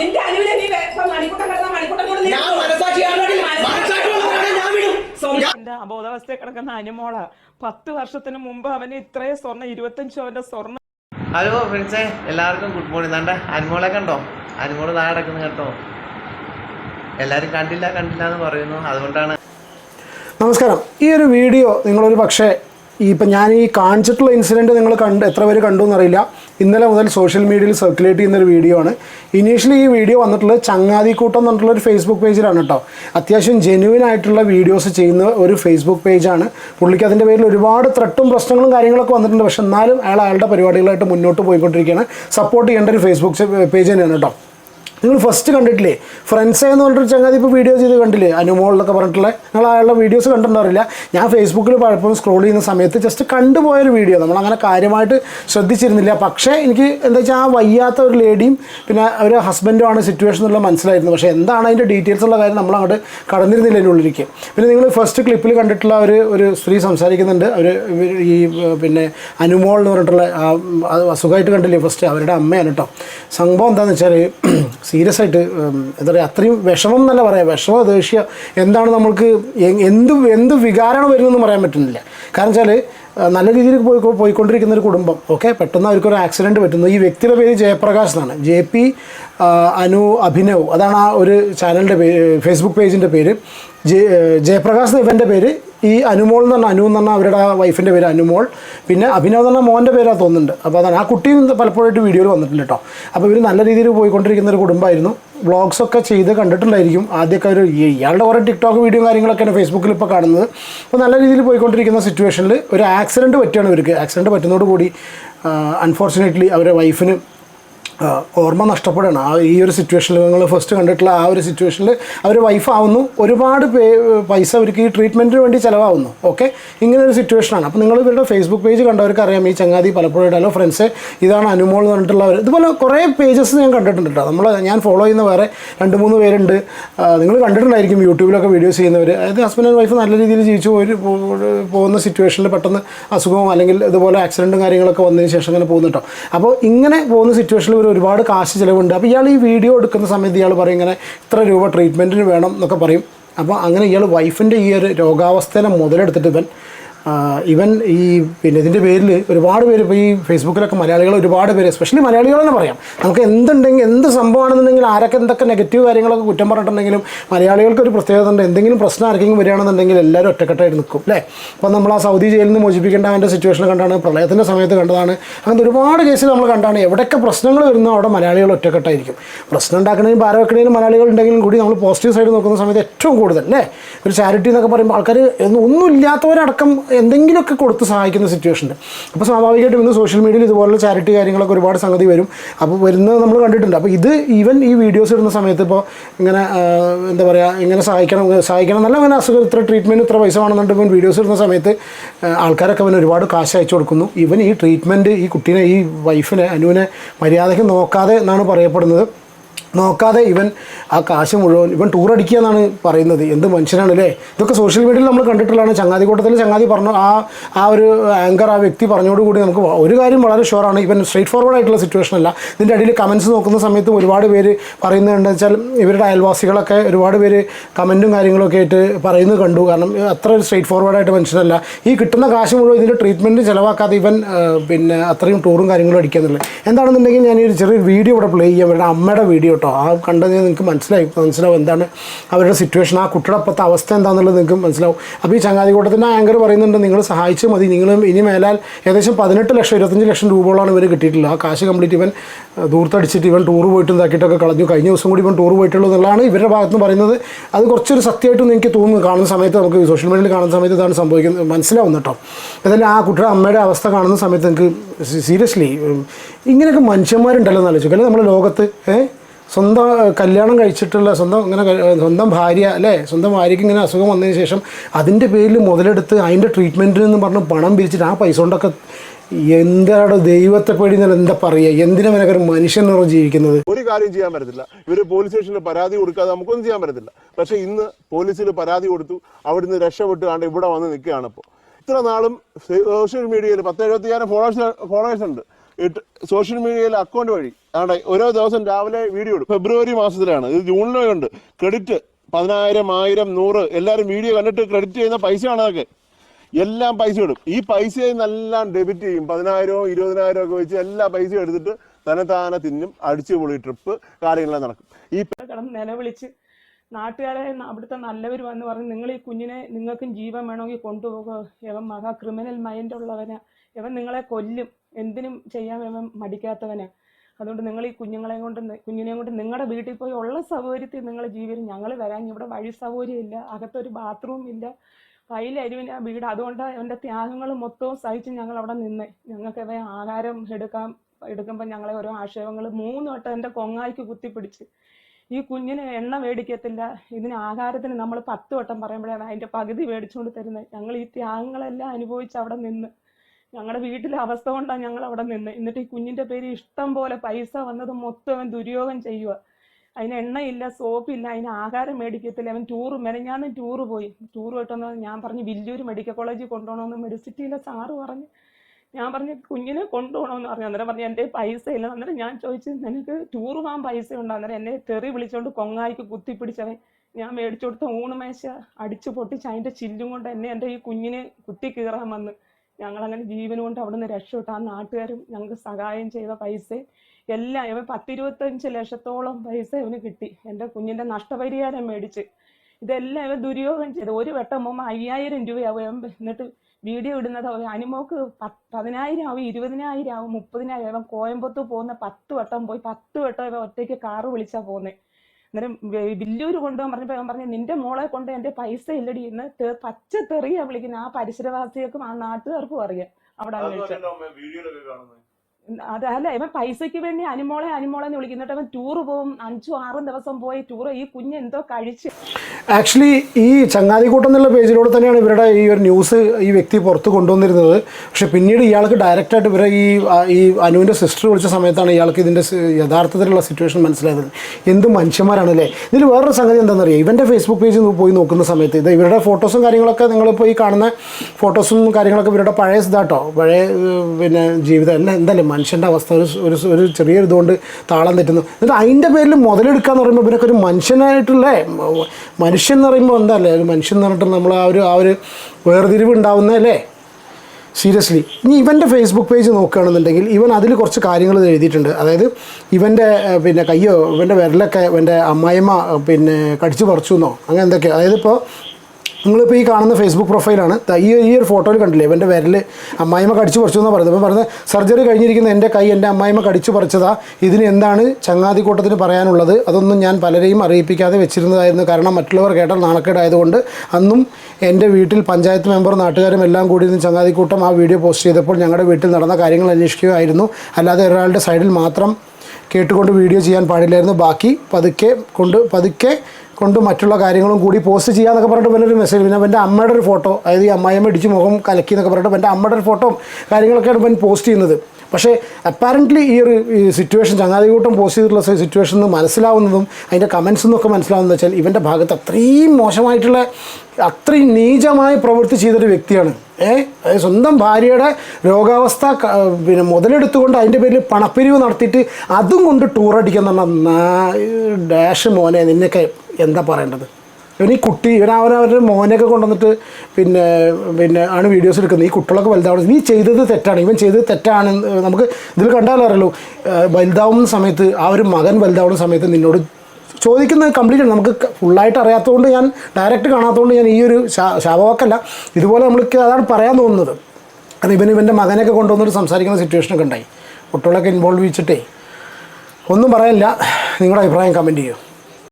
നിന്റെ അനുവിനെ നീ മണിക്കൂട്ടം കിടന്ന മണിക്കൂട്ടം ഞാൻ എന്റെ അബോധാവസ്ഥ കിടക്കുന്ന അനുമോള പത്ത് വർഷത്തിന് മുമ്പ് അവന് ഇത്രയും സ്വർണം ഇരുപത്തഞ്ച് അവന്റെ സ്വർണം ഹലോ ഫ്രണ്ട്സേ എല്ലാവർക്കും ഗുഡ് മോർണിംഗ് നല്ല അനുമോളെ കണ്ടോ? അനുമോൾ താഴെ കിടക്കുന്നു കേട്ടോ. എല്ലാരും കണ്ടില്ല കണ്ടില്ല എന്ന് പറയുന്നു. അതുകൊണ്ടാണ് നമസ്കാരം. ഈ ഒരു വീഡിയോ നിങ്ങളൊരു പക്ഷേ ഈ ഇപ്പം ഞാൻ ഈ കാണിച്ചിട്ടുള്ള ഇൻസിഡന്റ് നിങ്ങൾ കണ്ട് എത്ര പേര് കണ്ടു എന്നറിയില്ല. ഇന്നലെ മുതൽ സോഷ്യൽ മീഡിയയിൽ സർക്കുലേറ്റ് ചെയ്യുന്നൊരു വീഡിയോ ആണ്. ഇനീഷ്യലി ഈ വീഡിയോ വന്നിട്ടുള്ളത് ചങ്ങാതിക്കൂട്ടം എന്ന് പറഞ്ഞിട്ടുള്ള ഒരു ഫേസ്ബുക്ക് പേജിലാണ് കേട്ടോ അത്യാവശ്യം ജെന്യുവൻ ആയിട്ടുള്ള വീഡിയോസ് ചെയ്യുന്ന ഒരു ഫേസ്ബുക്ക് പേജാണ് പുള്ളിക്ക് അതിന്റെ പേരിൽ ഒരുപാട് ത്രട്ടും പ്രശ്നങ്ങളും കാര്യങ്ങളൊക്കെ വന്നിട്ടുണ്ട്. പക്ഷെ എന്നാലും അയാൾ അയാളുടെ പരിപാടികളായിട്ട് മുന്നോട്ട് പോയിക്കൊണ്ടിരിക്കുകയാണ്. സപ്പോർട്ട് ചെയ്യേണ്ട ഒരു ഫേസ്ബുക്ക് പേജ് തന്നെയാണ് കേട്ടോ നിങ്ങൾ ഫസ്റ്റ് കണ്ടിട്ടില്ലേ? ഫ്രണ്ട്സ് എന്ന് പറഞ്ഞിട്ട് ചങ്ങാതി ഇപ്പോൾ വീഡിയോ ചെയ്ത് കണ്ടില്ലേ? അനുമോളിലൊക്കെ പറഞ്ഞിട്ടുള്ള നിങ്ങൾ അയാളുടെ വീഡിയോസ് കണ്ടിട്ടുണ്ടാവില്ല. ഞാൻ ഫേസ്ബുക്കിൽ പലപ്പോഴും സ്ക്രോൾ ചെയ്യുന്ന സമയത്ത് ജസ്റ്റ് കണ്ടുപോയൊരു വീഡിയോ നമ്മൾ അങ്ങനെ കാര്യമായിട്ട് ശ്രദ്ധിച്ചിരുന്നില്ല. പക്ഷേ എനിക്ക് എന്താ വെച്ചാൽ ആ വയ്യാത്ത ഒരു ലേഡിയും പിന്നെ ഒരു ഹസ്ബൻഡും ആണ് സിറ്റുവേഷൻ എന്നുള്ളത് മനസ്സിലായിരുന്നു. പക്ഷേ എന്താണ് അതിന്റെ ഡീറ്റെയിൽസ് ഉള്ള കാര്യം നമ്മൾ അങ്ങോട്ട് കടന്നിരുന്നില്ല എന്റെ ഉള്ളിലേക്ക്. പിന്നെ നിങ്ങൾ ഫസ്റ്റ് ക്ലിപ്പിൽ കണ്ടിട്ടുള്ള ഒരു ഒരു സ്ത്രീ സംസാരിക്കുന്നുണ്ട്. അവർ ഈ പിന്നെ അനുമോൾ എന്ന് പറഞ്ഞിട്ടുള്ള അസുഖമായിട്ട് കണ്ടില്ലേ? ഫസ്റ്റ് അവരുടെ അമ്മയാണ് കേട്ടോ സംഭവം എന്താണെന്ന് വെച്ചാൽ സീരിയസ് ആയിട്ട് എന്താ പറയുക അത്രയും വിഷമം എന്നല്ല പറയാം. വിഷമ ദേഷ്യ എന്താണ് നമ്മൾക്ക് എന്ത് എന്ത് വികാരമാണ് വരുന്നതെന്ന് പറയാൻ പറ്റുന്നില്ല. കാരണം വെച്ചാൽ നല്ല രീതിയിൽ പോയി പോയിക്കൊണ്ടിരിക്കുന്ന ഒരു കുടുംബം ഓക്കെ? പെട്ടെന്ന് അവർക്കൊരു ആക്സിഡന്റ് പറ്റുന്നു. ഈ വ്യക്തിയുടെ പേര് ജയപ്രകാശ് എന്നാണ്. J P Anu Abhinav. അതാണ് ആ ഒരു ചാനലിന്റെ പേര് ഫേസ്ബുക്ക് പേജിന്റെ പേര്. ജയ ജയപ്രകാശ് ഇവന്റെ പേര് ഈ അനുമോൾ എന്ന് പറഞ്ഞാൽ അനു എന്ന് പറഞ്ഞാൽ അവരുടെ വൈഫിന്റെ പേര് അനുമോൾ. പിന്നെ അഭിനവ് എന്ന് പറഞ്ഞാൽ മോന്റെ പേരാ തോന്നുന്നുണ്ട്. അപ്പോൾ അതാണ്. ആ കുട്ടിയും പലപ്പോഴായിട്ട് വീഡിയോയിൽ വന്നിട്ടുണ്ട് കേട്ടോ അപ്പോൾ ഇവർ നല്ല രീതിയിൽ പോയിക്കൊണ്ടിരിക്കുന്ന ഒരു കുടുംബമായിരുന്നു. വ്ളോഗ്സ് ഒക്കെ ചെയ്ത് കണ്ടിട്ടുണ്ടായിരിക്കും ആദ്യമൊക്കെ ഒരു ഇയാളുടെ കുറേ ടിക്ടോക്ക് വീഡിയോ കാര്യങ്ങളൊക്കെയാണ് ഫേസ്ബുക്കിൽ ഇപ്പോൾ കാണുന്നത്. അപ്പോൾ നല്ല രീതിയിൽ പോയിക്കൊണ്ടിരിക്കുന്ന സിറ്റുവേഷനിൽ ഒരു ആക്സിഡന്റ് പറ്റുകയാണ് ഇവർക്ക്. ആക്സിഡന്റ് പറ്റുന്നതോടുകൂടി അൺഫോർച്ചുനേറ്റ്ലി അവരുടെ വൈഫിന് ഓർമ്മ നഷ്ടപ്പെടുകയാണ്. ആ ഈ ഒരു സിറ്റുവേഷനിൽ നിങ്ങൾ ഫസ്റ്റ് കണ്ടിട്ടുള്ള ആ ഒരു സിറ്റുവേഷനിൽ അവർ വൈഫാവുന്നു ഒരുപാട് പേ പൈസ അവർക്ക് ഈ ട്രീറ്റ്മെന്റിന് വേണ്ടി ചിലവാകുന്നു ഓക്കെ ഇങ്ങനെ ഒരു സിറ്റുവേഷനാണ് അപ്പോൾ നിങ്ങൾ ഇവരുടെ ഫേസ്ബുക്ക് പേജ് കണ്ടവർക്ക് അറിയാം ഈ ചങ്ങാതി പലപ്പോഴും ഹലോ ഫ്രണ്ട്സ് ഇതാണ് അനുമോൾ എന്ന് പറഞ്ഞിട്ടുള്ളവർ ഇതുപോലെ കുറേ പേജസ് ഞാൻ കണ്ടിട്ടുണ്ട് കേട്ടോ നമ്മൾ ഞാൻ ഫോളോ ചെയ്യുന്ന വേറെ രണ്ട് മൂന്ന് പേരുണ്ട്. നിങ്ങൾ കണ്ടിട്ടുണ്ടായിരിക്കും യൂട്യൂബിലൊക്കെ വീഡിയോസ് ചെയ്യുന്നവർ അതായത് ഹസ്ബൻഡ് ആൻഡ് വൈഫ് നല്ല രീതിയിൽ ജീവിച്ചു ഒരു പോകുന്ന സിറ്റുവേഷനിൽ പെട്ടെന്ന് അസുഖവും അല്ലെങ്കിൽ ഇതുപോലെ ആക്സിഡന്റും കാര്യങ്ങളൊക്കെ വന്നതിന് ശേഷം അങ്ങനെ പോകുന്നു കേട്ടോ അപ്പോൾ ഇങ്ങനെ പോകുന്ന സിറ്റുവേഷനിൽ ഒരു ഒരുപാട് കാശ് ചിലവുണ്ട്. അപ്പോൾ ഇയാൾ ഈ വീഡിയോ എടുക്കുന്ന സമയത്ത് ഇയാൾ പറയും ഇങ്ങനെ ഇത്ര രൂപ ട്രീറ്റ്മെന്റിന് വേണം എന്നൊക്കെ പറയും. അപ്പോൾ അങ്ങനെ ഇയാൾ വൈഫിന്റെ ഈ ഒരു രോഗാവസ്ഥേനെ മുതലെടുത്തിട്ട് ഇവൻ ഇവൻ ഈ പിന്നെ ഇതിന്റെ പേരിൽ ഒരുപാട് പേര് ഇപ്പോൾ ഈ ഫേസ്ബുക്കിലൊക്കെ മലയാളികൾ ഒരുപാട് പേര് എസ്പെഷ്യലി മലയാളികൾ തന്നെ പറയാം. നമുക്ക് എന്തുണ്ടെങ്കിൽ എന്ത് സംഭവമാണെന്നുണ്ടെങ്കിൽ ആരൊക്കെ എന്തൊക്കെ നെഗറ്റീവ് കാര്യങ്ങളൊക്കെ കുറ്റം പറഞ്ഞിട്ടുണ്ടെങ്കിലും മലയാളികൾക്ക് ഒരു പ്രത്യേകത ഉണ്ട്. എന്തെങ്കിലും പ്രശ്നം ആർക്കെങ്കിലും വരികയാണെന്നുണ്ടെങ്കിൽ എല്ലാവരും ഒറ്റക്കെട്ടായിട്ട് നിൽക്കും അല്ലേ? അപ്പോൾ നമ്മൾ ആ സൗദി ജയിലിൽ നിന്ന് മോചിപ്പിക്കേണ്ട അവന്റെ സിറ്റുവേഷൻ കണ്ടാണ് പ്രളയത്തിന്റെ സമയത്ത് കണ്ടതാണ്. അങ്ങനത്തെ ഒരുപാട് കേസിൽ നമ്മൾ കണ്ടാണ്. എവിടെയൊക്കെ പ്രശ്നങ്ങൾ വരുന്നോ അവിടെ മലയാളികൾ ഒറ്റക്കെട്ടായിരിക്കും. പ്രശ്നം ഉണ്ടാക്കണേലും ഭാരം വെക്കണേലും മലയാളികൾ ഉണ്ടെങ്കിലും കൂടി നമ്മൾ പോസിറ്റീവ് സൈഡ് നോക്കുന്ന സമയത്ത് ഏറ്റവും കൂടുതൽ അല്ലേ? ഒരു ചാരിറ്റി എന്നൊക്കെ പറയുമ്പോൾ ആൾക്കാർ ഒന്നും ഇല്ലാത്തവരടക്കം എന്തെങ്കിലുമൊക്കെ കൊടുത്ത് സഹായിക്കുന്ന സിറ്റുവേഷൻ ഉണ്ട്. അപ്പോൾ സ്വാഭാവികമായിട്ടും ഇന്ന് സോഷ്യൽ മീഡിയയിൽ ഇതുപോലുള്ള ചാരിറ്റി കാര്യങ്ങളൊക്കെ ഒരുപാട് സംഗതി വരും. അപ്പോൾ വരുന്നത് നമ്മൾ കണ്ടിട്ടുണ്ട്. അപ്പോൾ ഇത് ഈവൻ ഈ വീഡിയോസ് ഇടുന്ന സമയത്ത് ഇപ്പോൾ ഇങ്ങനെ എന്താ പറയുക ഇങ്ങനെ സഹായിക്കണം സഹായിക്കണം നല്ല അങ്ങനെ അസുഖം ഇത്ര ട്രീറ്റ്മെന്റ് ഇത്ര പൈസ വേണമെന്നുണ്ട് ഇവൻ വീഡിയോസ് ഇടുന്ന സമയത്ത് ആൾക്കാരൊക്കെ അവന് ഒരുപാട് കാശ് അയച്ചു കൊടുക്കുന്നു. ഇവൻ ഈ ട്രീറ്റ്മെന്റ് ഈ കുട്ടീനെ ഈ വൈഫിനെ അനുവിനെ മര്യാദയ്ക്ക് നോക്കാതെ എന്നാണ് പറയപ്പെടുന്നത്. നോക്കാതെ ഇവൻ ആ കാശ് മുഴുവൻ ഇവൻ ടൂർ അടിക്കുക എന്നാണ് പറയുന്നത്. എന്ത് മനുഷ്യനാണ് അല്ലേ ഇതൊക്കെ സോഷ്യൽ മീഡിയയിൽ നമ്മൾ കണ്ടിട്ടുള്ളതാണ്. ചങ്ങാതി കൂട്ടത്തിൽ ചങ്ങാതി പറഞ്ഞു ആ ആ ഒരു ആങ്കർ ആ വ്യക്തി പറഞ്ഞോടുകൂടി നമുക്ക് ഒരു കാര്യം വളരെ ഷുവറാണ് ഇവൻ സ്ട്രേറ്റ് ഫോർവേഡ് ആയിട്ടുള്ള സിറ്റുവേഷൻ അല്ല. ഇതിന്റെ അടിയിൽ കമൻസ് നോക്കുന്ന സമയത്ത് ഒരുപാട് പേര് പറയുന്നുണ്ടെന്ന് വെച്ചാൽ ഇവരുടെ അയൽവാസികളൊക്കെ ഒരുപാട് പേര് കമന്റും കാര്യങ്ങളൊക്കെ ആയിട്ട് പറയുന്നത് കണ്ടു. കാരണം അത്ര സ്ട്രേറ്റ് ഫോർവേഡായിട്ട് മനുഷ്യനല്ല. ഈ കിട്ടുന്ന കാശ് മുഴുവൻ ഇതിന്റെ ട്രീറ്റ്മെന്റ് ചിലവാക്കാതെ ഇവൻ പിന്നെ അത്രയും ടൂറും കാര്യങ്ങളും അടിക്കുന്നില്ല എന്താണെന്നുണ്ടെങ്കിൽ ഞാൻ ഒരു ചെറിയ വീഡിയോ ഇവിടെ പ്ലേ ചെയ്യാം. ഇവരുടെ അമ്മയുടെ വീഡിയോ കേട്ടോ. ആ കണ്ടത് നിങ്ങൾക്ക് മനസ്സിലായി മനസ്സിലാവും എന്താണ് അവരുടെ സിറ്റുവേഷൻ ആ കുട്ടിയുടെ അവസ്ഥ എന്താണെന്നുള്ളത് നിങ്ങൾക്ക് മനസ്സിലാവും. അപ്പോൾ ഈ ചങ്ങാതി കൂട്ടത്തിന്റെ ആങ്കർ പറയുന്നുണ്ട് നിങ്ങൾ സഹായിച്ചു മതി. നിങ്ങൾ ഇനി മേലാൽ ഏകദേശം പതിനെട്ട് ലക്ഷം ഇരുപത്തഞ്ച് ലക്ഷം രൂപകളാണ് ഇവർ കിട്ടിയിട്ടുള്ളത്. ആ കാശ് കംപ്ലീറ്റ് ഇവൻ ദൂർത്തടിച്ചിട്ട് ഇവൻ ടൂർ പോയിട്ട് ഇതാക്കിയിട്ടൊക്കെ കളഞ്ഞു. കഴിഞ്ഞ ദിവസം കൂടി ഇവൻ ടൂർ പോയിട്ടുള്ളൂ എന്നുള്ളതാണ് ഇവരുടെ ഭാഗത്ത് നിന്ന് പറയുന്നത്. അത് കുറച്ചൊരു സത്യമായിട്ടൊന്നും എനിക്ക് തോന്നുന്നു. കാണുന്ന സമയത്ത് നമുക്ക് സോഷ്യൽ മീഡിയയിൽ കാണുന്ന സമയത്ത് ഇതാണ് സംഭവിക്കുന്നത്. മനസ്സിലാവും കേട്ടോ. ഏതായാലും ആ കുട്ടിയുടെ അമ്മയുടെ അവസ്ഥ കാണുന്ന സമയത്ത് നിങ്ങൾക്ക് സീരിയസ്ലി ഇങ്ങനെയൊക്കെ മനുഷ്യന്മാരുണ്ടല്ലോ എന്ന് ആലോചിക്കും. അല്ലെ? നമ്മുടെ ലോകത്ത് ഏഹ്? സ്വന്തം കല്യാണം കഴിച്ചിട്ടുള്ള സ്വന്തം ഇങ്ങനെ സ്വന്തം ഭാര്യ അല്ലേ? സ്വന്തം ഭാര്യയ്ക്ക് ഇങ്ങനെ അസുഖം വന്നതിന് ശേഷം അതിന്റെ പേരിൽ മുതലെടുത്ത് അതിന്റെ ട്രീറ്റ്മെന്റിൽ നിന്ന് പറഞ്ഞ് പണം പിരിച്ചിട്ട് ആ പൈസ കൊണ്ടൊക്കെ എന്താണ് ദൈവത്തെ പേടി എന്നാൽ എന്താ പറയുക എന്തിനാ ഒരു മനുഷ്യനാണോ ജീവിക്കുന്നത്? ഒരു കാര്യം ചെയ്യാൻ പറ്റത്തില്ല. ഇവർ പോലീസ് സ്റ്റേഷനിൽ പരാതി കൊടുക്കാതെ നമുക്കൊന്നും ചെയ്യാൻ പറ്റത്തില്ല. പക്ഷെ ഇന്ന് പോലീസിൽ പരാതി കൊടുത്തു അവിടുന്ന് രക്ഷപ്പെട്ട് കണ്ട് ഇവിടെ വന്ന് നിൽക്കുകയാണ് ഇപ്പോൾ ഇത്ര നാളും സോഷ്യൽ മീഡിയയിൽ പത്ത് എഴുപത്തിയായിരം ഫോളോവേഴ്സ് ഫോളോവേഴ്സ് ഉണ്ട്. സോഷ്യൽ മീഡിയയിൽ അക്കൗണ്ട് വഴി ആണ്ടെ ഓരോ ദിവസം രാവിലെ വീഡിയോ ഇടും. ഫെബ്രുവരി മാസത്തിലാണ്. ഇത് ജൂണിലോ ഉണ്ട്. ക്രെഡിറ്റ് പതിനായിരം ആയിരം നൂറ് എല്ലാവരും വീഡിയോ കണ്ടിട്ട് ക്രെഡിറ്റ് ചെയ്യുന്ന പൈസയാണ് അതൊക്കെ. എല്ലാം പൈസ ഇടും. ഈ പൈസയിൽ നിന്നെല്ലാം ഡെബിറ്റ് ചെയ്യും. പതിനായിരവും ഇരുപതിനായിരവും ഒക്കെ വെച്ച് എല്ലാ പൈസയും എടുത്തിട്ട് തന്നെ താനെ തിന്നും അടിച്ചു പൊളി ട്രിപ്പ് കാര്യങ്ങളെല്ലാം നടക്കും. ഈ നിലവിളിച്ച് നാട്ടുകാരെ അവിടുത്തെ നല്ലവർ വന്ന് പറഞ്ഞ് നിങ്ങൾ ഈ കുഞ്ഞിനെ നിങ്ങൾക്കും ജീവൻ വേണമെങ്കിൽ കൊണ്ടുപോകുക ഇവൻ മഹാ ക്രിമിനൽ മൈൻഡ് ഉള്ളവനെ. ഇവൻ നിങ്ങളെ കൊല്ലും. എന്തിനും ചെയ്യാൻ വേണം മടിക്കാത്തവനാ. അതുകൊണ്ട് നിങ്ങൾ ഈ കുഞ്ഞുങ്ങളെ കൊണ്ട് കുഞ്ഞിനെയും കൊണ്ട് നിങ്ങളുടെ വീട്ടിൽ പോയി ഉള്ള സൗകര്യത്തിൽ നിങ്ങൾ ജീവിതം ഞങ്ങൾ വരാൻ ഇവിടെ വഴി സൗകര്യം ഇല്ല. അകത്തൊരു ബാത്റൂം ഇല്ല. വയലരുവിന് ആ വീട്. അതുകൊണ്ട് അവന്റെ ത്യാഗങ്ങൾ മൊത്തവും സഹിച്ച് ഞങ്ങൾ അവിടെ നിന്ന്. ഞങ്ങൾക്ക് ഇവ ആഹാരം എടുക്കാൻ എടുക്കുമ്പോൾ ഞങ്ങളെ ഓരോ ആക്ഷേപങ്ങൾ മൂന്ന് വട്ടം എന്റെ കൊങ്ങായിക്ക് കുത്തിപ്പിടിച്ച്. ഈ കുഞ്ഞിന് എണ്ണ മേടിക്കത്തില്ല. ഇതിന് ആഹാരത്തിന് നമ്മൾ പത്ത് വട്ടം പറയുമ്പോഴാണ് അതിന്റെ പകുതി മേടിച്ചുകൊണ്ട് തരുന്നത്. ഞങ്ങൾ ഈ ത്യാഗങ്ങളെല്ലാം അനുഭവിച്ച് അവിടെ നിന്ന്. ഞങ്ങളുടെ വീട്ടിലെ അവസ്ഥ കൊണ്ടാണ് ഞങ്ങൾ അവിടെ നിന്ന്. എന്നിട്ട് ഈ കുഞ്ഞിന്റെ പേര് ഇഷ്ടം പോലെ പൈസ വന്നത് മൊത്തം അവൻ ദുര്യോഗം ചെയ്യുക അതിന് എണ്ണയില്ല സോപ്പില്ല അതിന് ആഹാരം മേടിക്കത്തില്ല. അവൻ ടൂറ് മെനഞ്ഞാന്ന് ടൂറ് പോയി. ടൂറ് പോയിട്ടെന്ന് ഞാൻ പറഞ്ഞു വില്ലൂർ മെഡിക്കൽ കോളേജിൽ കൊണ്ടുപോകണമെന്ന് മെഡിസിറ്റിയിലെ സാറ് പറഞ്ഞു. ഞാൻ പറഞ്ഞു കുഞ്ഞിനെ കൊണ്ടുപോകണമെന്ന് പറഞ്ഞു. അന്നേരം പറഞ്ഞു എന്റെ പൈസ ഇല്ല. അന്നേരം ഞാൻ ചോദിച്ചു നിനക്ക് ടൂർ പോകാൻ പൈസ ഉണ്ടോ? അന്നേരം എന്നെ തെറി വിളിച്ചുകൊണ്ട് കൊങ്ങായിക്ക് കുത്തിപ്പിടിച്ചവൻ. ഞാൻ മേടിച്ചു കൊടുത്ത ഊണുമേശ അടിച്ചു പൊട്ടിച്ച് അതിന്റെ ചില്ലും കൊണ്ട് എന്നെ എന്റെ ഈ കുഞ്ഞിനെ കുത്തി കീറാൻ വന്ന്. ഞങ്ങളങ്ങനെ ജീവൻ കൊണ്ട് അവിടുന്ന് രക്ഷപ്പെട്ടു ആ നാട്ടുകാരും ഞങ്ങൾക്ക് സഹായം ചെയ്ത പൈസ എല്ലാം ഇവൻ പത്തിരുപത്തഞ്ച് ലക്ഷത്തോളം പൈസ ഇവന് കിട്ടി. എന്റെ കുഞ്ഞിന്റെ നഷ്ടപരിഹാരം മേടിച്ച്. ഇതെല്ലാം ഇവ ദുര്യോഗം ചെയ്തു. ഒരു വട്ടം പോകുമ്പോൾ അയ്യായിരം രൂപയാവും എന്നിട്ട് വീഡിയോ ഇടുന്നത് അനുമോക്ക് പതിനായിരം ആവും ഇരുപതിനായിരം ആവും മുപ്പതിനായിരം ആവും. കോയമ്പത്തൂർ പോകുന്ന പത്ത് വട്ടം പോയി. പത്ത് വട്ടം ഇവ ഒറ്റയ്ക്ക് കാറ് വിളിച്ചാ പോകുന്നത് അന്നേരം വെ- വില്ലൂര് കൊണ്ടുപോകാൻ പറഞ്ഞപ്പോൾ അവൻ പറഞ്ഞു നിന്റെ മോളെ കൊണ്ട് എന്റെ പൈസ ഇല്ലടി. എന്ന് പച്ച തെറിയാ വിളിക്കുന്നത് ആ പരിസരവാസികൾക്കും ആ നാട്ടുകാർക്കും അറിയാം. അവിടെ അതല്ല ഇവൻ പൈസയ്ക്ക് വേണ്ടി അനുമോളെ അനുമോളെ എന്ന് വിളിക്കുന്നിട്ട് അവൻ ടൂർ പോകും. അഞ്ചും ആറും ദിവസം പോയി ടൂർ ഈ കുഞ്ഞ് എന്തോ കഴിച്ച്. ആക്ച്വലി ഈ ചങ്ങാതിക്കൂട്ടം എന്നുള്ള പേജിലൂടെ തന്നെയാണ് ഇവരുടെ ഈ ഒരു ന്യൂസ് ഈ വ്യക്തി പുറത്ത് കൊണ്ടുവന്നിരുന്നത്. പക്ഷെ പിന്നീട് ഇയാൾക്ക് ഡയറക്റ്റായിട്ട് ഇവരെ ഈ ഈ അനുവിന്റെ സിസ്റ്റർ വിളിച്ച സമയത്താണ് ഇയാൾക്ക് ഇതിന്റെ യഥാർത്ഥത്തിലുള്ള സിറ്റുവേഷൻ മനസ്സിലായത്. എന്ത് മനുഷ്യന്മാരാണ് അല്ലേ ഇതിൽ വേറൊരു സംഗതി എന്താണെന്ന് അറിയാം ഇവന്റെ ഫേസ്ബുക്ക് പേജ് പോയി നോക്കുന്ന സമയത്ത് ഇത് ഇവരുടെ ഫോട്ടോസും കാര്യങ്ങളൊക്കെ നിങ്ങളിപ്പോൾ ഈ കാണുന്ന ഫോട്ടോസും കാര്യങ്ങളൊക്കെ ഇവരുടെ പഴയ ഇതാട്ടോ. പഴയ പിന്നെ ജീവിതം. എല്ലാം എന്തല്ലേ? മനുഷ്യന്റെ അവസ്ഥ ഒരു ഒരു ചെറിയൊരു ഇതുകൊണ്ട് താളം തെറ്റുന്നു. എന്നിട്ട് അതിന്റെ പേരിൽ മുതലെടുക്കുക എന്ന് പറയുമ്പോൾ ഇവരൊക്കെ ഒരു മനുഷ്യനായിട്ടുള്ള മനുഷ്യൻ എന്ന് പറയുമ്പോൾ എന്തല്ലേ ഒരു മനുഷ്യൻ എന്ന് പറഞ്ഞിട്ട് നമ്മൾ ആ ഒരു ആ ഒരു വേർതിരിവ് ഉണ്ടാവുന്നതല്ലേ സീരിയസ്ലി ഇനി ഇവന്റെ ഫേസ്ബുക്ക് പേജ് നോക്കുകയാണെന്നുണ്ടെങ്കിൽ ഇവൻ അതിൽ കുറച്ച് കാര്യങ്ങൾ എഴുതിയിട്ടുണ്ട്. അതായത് ഇവന്റെ പിന്നെ കയ്യോ ഇവന്റെ വിരലൊക്കെ ഇവന്റെ അമ്മായിമ്മ പിന്നെ കടിച്ചു പറിച്ചു എന്നോ? അങ്ങനെ എന്തൊക്കെയോ. അതായത് ഇപ്പോൾ നിങ്ങളിപ്പോൾ ഈ കാണുന്ന ഫേസ്ബുക്ക് പ്രൊഫൈലാണ് ഈ ഈ ഒരു ഫോട്ടോയിൽ കണ്ടില്ലേ? എന്റെ വിരൽ അമ്മായിമ്മ കടിച്ചു പറിച്ചു എന്നാണ് പറയുന്നത്. ഇപ്പം പറഞ്ഞത് സർജറി കഴിഞ്ഞിരിക്കുന്ന എന്റെ കൈ എന്റെ അമ്മായിമ്മ കടിച്ചു പറിച്ചതാ. ഇതിന് എന്താണ് ചങ്ങാതിക്കൂട്ടത്തിന് പറയാനുള്ളത്? അതൊന്നും ഞാൻ പലരെയും അറിയിപ്പിക്കാതെ വെച്ചിരുന്നതായിരുന്നു. കാരണം മറ്റുള്ളവർ കേട്ടാൽ നാണക്കേടായതുകൊണ്ട് അന്നും എന്റെ വീട്ടിൽ പഞ്ചായത്ത് മെമ്പർ നാട്ടുകാരും എല്ലാം കൂടി ഇരുന്ന് ചങ്ങാതിക്കൂട്ടം ആ വീഡിയോ പോസ്റ്റ് ചെയ്തപ്പോൾ ഞങ്ങളുടെ വീട്ടിൽ നടന്ന കാര്യങ്ങൾ അന്വേഷിക്കുകയായിരുന്നു. അല്ലാതെ ഒരാളുടെ സൈഡിൽ മാത്രം കേട്ടുകൊണ്ട് വീഡിയോ ചെയ്യാൻ പാടില്ലായിരുന്നു. ബാക്കി പതുക്കെ കൊണ്ട് പതുക്കെ കൊണ്ട് മറ്റുള്ള കാര്യങ്ങളും കൂടി പോസ്റ്റ് ചെയ്യാന്നൊക്കെ പറഞ്ഞിട്ട് ഒരു മെസ്സേജ് പിന്നെ എന്റെ അമ്മയുടെ ഒരു ഫോട്ടോ അതായത് ഈ അമ്മായിയമ്മ ഇടിച്ച് മുഖം കലക്കി എന്നൊക്കെ പറഞ്ഞിട്ട് എന്റെ അമ്മയുടെ ഒരു ഫോട്ടോ കാര്യങ്ങളൊക്കെയാണ് ഇവൻ പോസ്റ്റ് ചെയ്യുന്നത്. പക്ഷേ അപ്പാരന്റ്ലി ഈ ഒരു സിറ്റുവേഷൻ ചങ്ങാതികൂട്ടം പോസ്റ്റ് ചെയ്തിട്ടുള്ള സിറ്റുവേഷൻ എന്ന് മനസ്സിലാവുന്നതും അതിന്റെ കമൻസ് എന്നൊക്കെ മനസ്സിലാവുന്നത് വെച്ചാൽ ഇവന്റെ ഭാഗത്ത് അത്രയും മോശമായിട്ടുള്ള അത്രയും നീചമായ പ്രവൃത്തി ചെയ്തൊരു വ്യക്തിയാണ്. ഏ? അതായത് സ്വന്തം ഭാര്യയുടെ രോഗാവസ്ഥ പിന്നെ മുതലെടുത്തുകൊണ്ട് അതിന്റെ പേരിൽ പണപ്പിരിവ് നടത്തിയിട്ട് അതും കൊണ്ട് ടൂർ അടിക്കുന്ന ഡാഷ് മോനെ നിന്നൊക്കെ എന്താ പറയേണ്ടത്? ഇവൻ ഈ കുട്ടി ഇവൻ അവനവരുടെ മോനെയൊക്കെ കൊണ്ടുവന്നിട്ട് പിന്നെ പിന്നെ ആണ് വീഡിയോസ് എടുക്കുന്നത്. ഈ കുട്ടികളൊക്കെ വലുതാവണം. നീ ചെയ്തത് തെറ്റാണ്. ഇവൻ ചെയ്തത് തെറ്റാണ്. നമുക്ക് ഇതിൽ കണ്ടാലറിയല്ലോ. വലുതാവുന്ന സമയത്ത് ആ ഒരു മകൻ വലുതാവുന്ന സമയത്ത് നിന്നോട് ചോദിക്കുന്നത് കംപ്ലീറ്റ് ആണ്. നമുക്ക് ഫുള്ളായിട്ട് അറിയാത്തതുകൊണ്ട് ഞാൻ ഡയറക്റ്റ് കാണാത്തതുകൊണ്ട് ഞാൻ ഈ ഒരു ശാപവാക്കല്ല. ഇതുപോലെ നമ്മൾക്ക് അതാണ് പറയാൻ തോന്നുന്നത്. കാരണം ഇവൻ ഇവന്റെ മകനൊക്കെ കൊണ്ടുവന്നിട്ട് സംസാരിക്കുന്ന സിറ്റുവേഷനൊക്കെ ഉണ്ടായി. കുട്ടികളൊക്കെ ഇൻവോൾവ് ചെയ്യിച്ചിട്ടേ ഒന്നും പറയാനില്ല നിങ്ങളുടെ അഭിപ്രായം കമന്റ് ചെയ്യൂ.